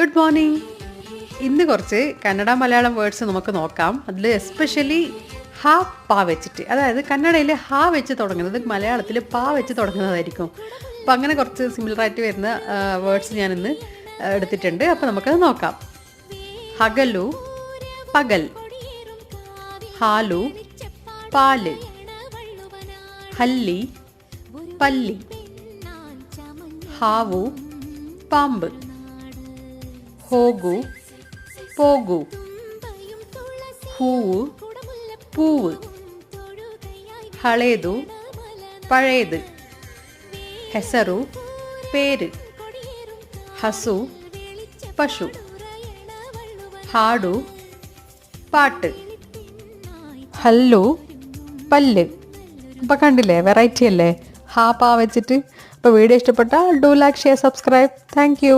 Good morning. ഇന്ന് കുറച്ച് Kannada Malayalam words നമുക്ക് നോക്കാം. അതിൽ എസ്പെഷ്യലി ഹാ പാ വെച്ചിട്ട്. അതായത് കന്നഡയിൽ ഹാ വെച്ച് തുടങ്ങുന്നത് മലയാളത്തിൽ പാ വെച്ച് തുടങ്ങുന്നതായിരിക്കും. അപ്പോൾ അങ്ങനെ കുറച്ച് സിമിലറായിട്ട് വരുന്ന വേർഡ്സ് ഞാനിന്ന് എടുത്തിട്ടുണ്ട്. അപ്പോൾ നമുക്കത് നോക്കാം. ഹഗലു പകൽ. ഹാലു പാൽ. ഹല്ലി പല്ലി. ഹാവു പാമ്പ്. ಹೋಗು പോകൂ ಹೂವು പൂവ് ಹಳೇದು പഴയത് ಹೆಸರು പേര് ಹಸು പശു ಹಾಡು പാട്ട് ഹല്ലു പല്ല് അപ്പം കണ്ടില്ലേ വെറൈറ്റി അല്ലേ ഹാ പാ വെച്ചിട്ട് അപ്പോൾ വീഡിയോ ഇഷ്ടപ്പെട്ടാൽ do like share subscribe thank you